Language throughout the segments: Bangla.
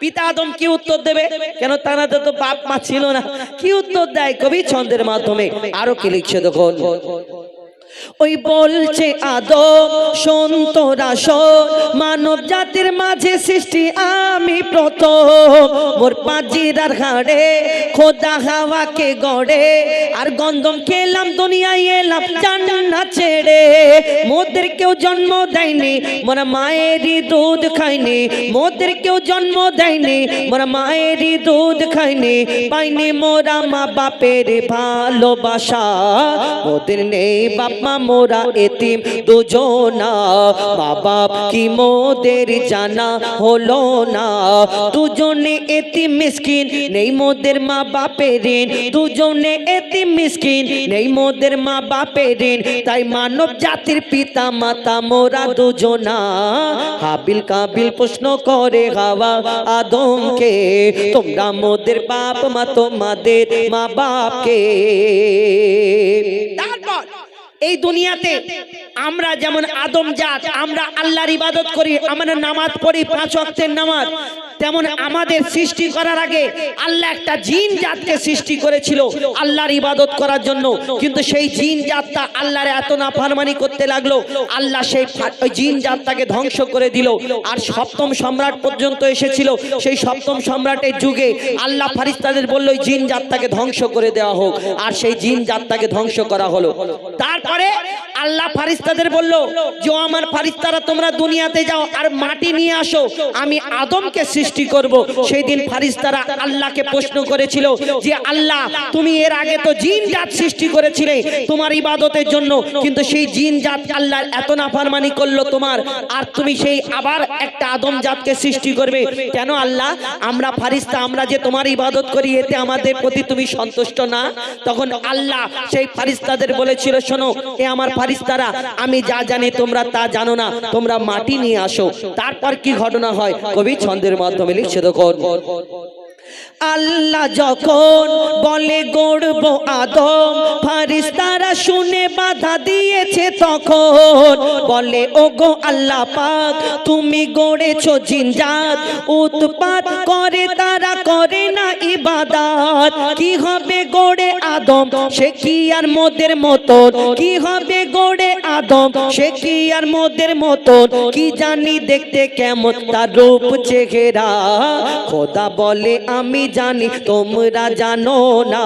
পিতা আদম কি উত্তর দেবে? কেন তারা তো বাপ মা ছিল না? কি উত্তর দেয় কবি ছন্দের মাধ্যমে? আরও কি লিখছে দেখুন। ওই বলছে আদম, শোন তোরা মানব জাতির মাঝে সৃষ্টি আমি প্রথম। মোর পাজিরার ঘাড়ে খোদা হাওয়াকে গড়ে। আর গন্ধম খেলাম, দুনিয়ায় এলাম জান্না ছেড়ে। মোদের কেউ জন্ম দেয়নি, মোরা মায়েরই দুধ খাইনি। মোদের কেউ জন্ম দেয়নি, মোরা মায়েরই দুধ খাইনি। পাইনি মোরা মা বাপের ভালোবাসা, মোদের নেই বাপ মা মোরা এতিম দুজনা। মা বাপ কি মোদের জানা হলো না। দুজনে এতিম মিসকিন, নেই মোদের মা বাপের ঋণ। দুজনে এতিম মিসকিন, নেই মোদের মা বাপের ঋণ। তাই মানব জাতির পিতা মাতা মোরা দুজনা। হাবিল কাবিল প্রশ্ন করে হাওয়া আদমকে, তোমরা মোদের বাপ মা, তোমাদের মা বাপকে। এই দুনিয়াতে আমরা যেমন আদম জাত, আমরা আল্লাহর ইবাদত করি, আমরা নামাজ পড়ি পাঁচ ওয়াক্তের নামাজ, তেমন আমাদের সৃষ্টি করার আগে আল্লাহ একটা জিন জাতকে সৃষ্টি করেছিল আল্লাহর ইবাদত করার জন্য। কিন্তু সেই জিন জাতটা আল্লাহর এত না ফারমানি করতে লাগল, আল্লাহ সেই জিন জাতটাকে ধ্বংস করে দিল। আর সপ্তম সম্রাট পর্যন্ত এসেছিল, সেই সপ্তম সম্রাটের যুগে আল্লাহ ফারিস্তাদের বলল, ওই জিন জাতটাকে ধ্বংস করে দেওয়া হোক। আর সেই জিন জাতটাকে ধ্বংস করা হলো। তারপরে আল্লাহ ফারিস্তাদের বলল, যে আমার ফারিস্তারা, তোমরা দুনিয়াতে যাও আর মাটি নিয়ে আসো। আমি আদমকে সৃষ্টি করব। সেই দিন ফারিস্তারা আল্লাহকে প্রশ্ন করেছিল যে, আল্লাহ, তুমি এর আগে তো জিন জাত সৃষ্টি করেছিলে তোমার ইবাদতের জন্য, কিন্তু সেই জিন জাত আল্লাহ এত নাফরমানি করল তোমার, আর তুমি সেই আবার একটা আদম জাতকে সৃষ্টি করবে। কেন আল্লাহ? আমরা ফারিস্তা, আমরা যে তোমার ইবাদত করি, এতে আমাদের প্রতি তুমি সন্তুষ্ট না? তখন আল্লাহ সেই ফারিস্তাদের বলেছিল, শোনো, এ আমার ফারিস্তারা আমি যা জানি তোমরা তা জানো না। তোমরা মাটি নিয়ে আসো। তারপর কি ঘটনা হয়? কবি ছন্দের মাধ্যমে লিখছে তখন, আল্লাহ যখন বলে, গড়ব আদম। ফারিস্তারা শুনে বাধা দিয়েছে তখন। বলে ও গো আল্লাহ পাক, তুমি গড়েছো জিনজাত। উৎপাত করে তারা করে না ইবাদাত। কি হবে গড়ে আদম? সে কি আর মোদের মতন? কি হবে গড়ে আদম, সে কি আর মোদের মতন? কি জানি দেখতে কেমন? তার রূপ, চেহারা। খোদা বলে, আমি জানি, তোমরা জানো না।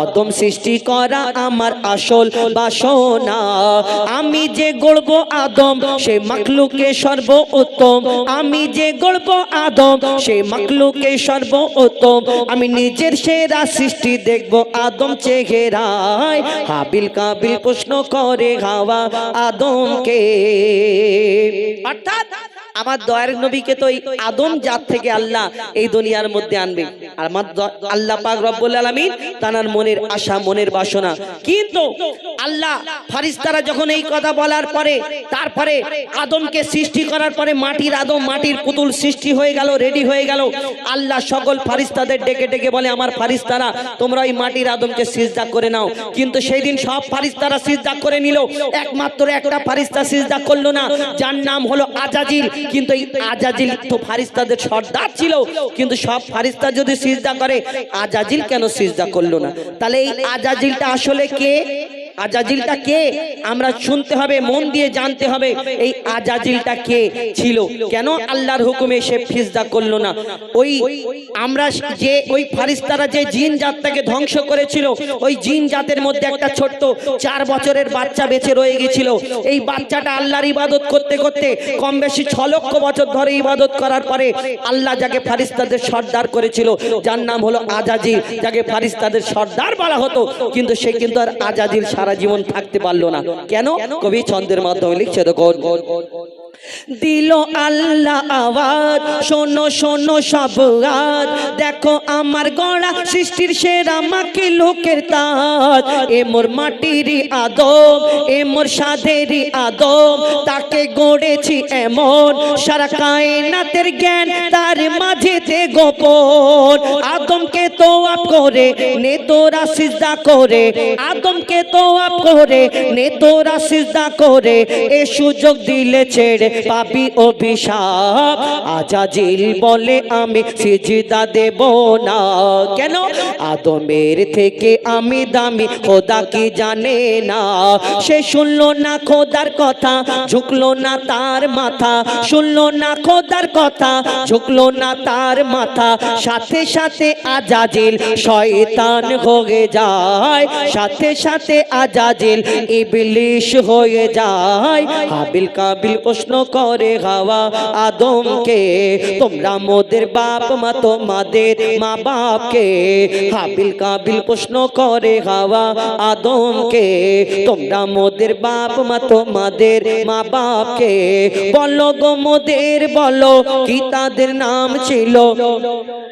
আদম সৃষ্টি করা আমার আসল বাসনা। আমি যে গড়ব আদম, সে মাকলুকে সর্ব উত্তম আমি যে গড়ব আদম, সে মাকলুকে সর্ব উত্তম আমি নিজের সেরা সৃষ্টি দেখব আদম চেহারায়। হাবিল কাবিল প্রশ্ন করে, হাওয়া আদমকে। অর্থাৎ আমার দয়ার নবীকে তো এই আদম জাত থেকে আল্লাহ এই দুনিয়ার মধ্যে আনবে। আর আমার আল্লাহ পাক রব্বুল আলামিন তানার মনের আশা, মনের বাসনা। কিন্তু আল্লাহ ফারিস্তারা যখন এই কথা বলার পরে, তারপরে আদমকে সৃষ্টি করার পরে মাটির আদম, মাটির পুতুল সৃষ্টি হয়ে গেল, রেডি হয়ে গেল। আল্লাহ সকল ফারিস্তাদের ডেকে ডেকে বলে, আমার ফারিস্তারা তোমরা ওই মাটির আদমকে সিজদা করে নাও। কিন্তু সেই দিন সব ফারিস্তারা সিজদা করে নিল। একমাত্র একটা ফারিস্তা সিজদা করল না, যার নাম হলো আজাজিল। কিন্তু এই আজাজিল তো ফারিস্তাদের সর্দার ছিল। কিন্তু সব ফারিস্তা যদি সিজদা করে, আজাজিল কেন সিজদা করল না? তাহলে এই আজাজিলটা আসলে কে? আজাজিলটা কে? আমরা শুনতে হবে, মন দিয়ে জানতে হবে, এই আজাজিলটা কে ছিল? কেন আল্লাহর হুকুমে সে ফিজদা করল না? ওই আমরা যে, ওই ফারিস্তারা যে জিন জাতটাকে ধ্বংস করেছিল, ওই জিন জাতের মধ্যে একটা ছোট্ট চার বছরের বাচ্চা বেঁচে রয়ে গেছিল। এই বাচ্চাটা আল্লাহর ইবাদত করতে করতে কম বেশি ছ লক্ষ বছর ধরে ইবাদত করার পরে আল্লাহ যাকে ফারিস্তাদের সর্দার করেছিল, যার নাম হলো আজাজিল, যাকে ফারিস্তাদের সর্দার বলা হতো, কিন্তু সে কিন্তু আর আজাজিল সারা জীবন থাকতে পারল না। কেন? কবি ছন্দের মাধ্যমে লিখছে দেখুন দিল আল্লাহ আওয়াজ, শোনো শোনো সব আজ দেখো আমার গড়া সৃষ্টির সেরা মাকে লোকের তাজ। এ মোর মাটিরই আদম, এ মোর সাধেরই আদম। তাকে গড়েছি এমন সারা কায়নাতের জ্ঞান, তার মাঝেতে গোপন। আদমকে তো আপ করে, নে তোরা সিজদা করে। আদমকে তো আপ করে, নে তোরা সিজদা করে। এ সুযোগ দিলে ছেড়ে পাবি অভিশাপ। আজাজিল বলে, আমি সিজদা দেব না। কেন? আদমের থেকে আমি দামি, খোদা কি জানে না। সে শুনলো না খোদার কথা, ঝুঁকলো না তার মাথা। শুনলো না খোদার কথা, ঝুঁকলো না তার মাথা। সাথে সাথে আজাজিল শয়তান হয়ে যায়, সাথে সাথে আজাজিল ইবলিশ হয়ে যায়। হাবিল কাবিল প্রশ্ন করে হাওয়া আদমকে, তোমরা মোদের বাপ মা, তোমাদের মা বাপকে হাবিল কাবিল প্রশ্ন করে হাওয়া আদমকে, তোমরা মোদের বাপ মা, তোমাদের মা বাপকে বলো গো মোদের, বলো কি তাদের নাম ছিল?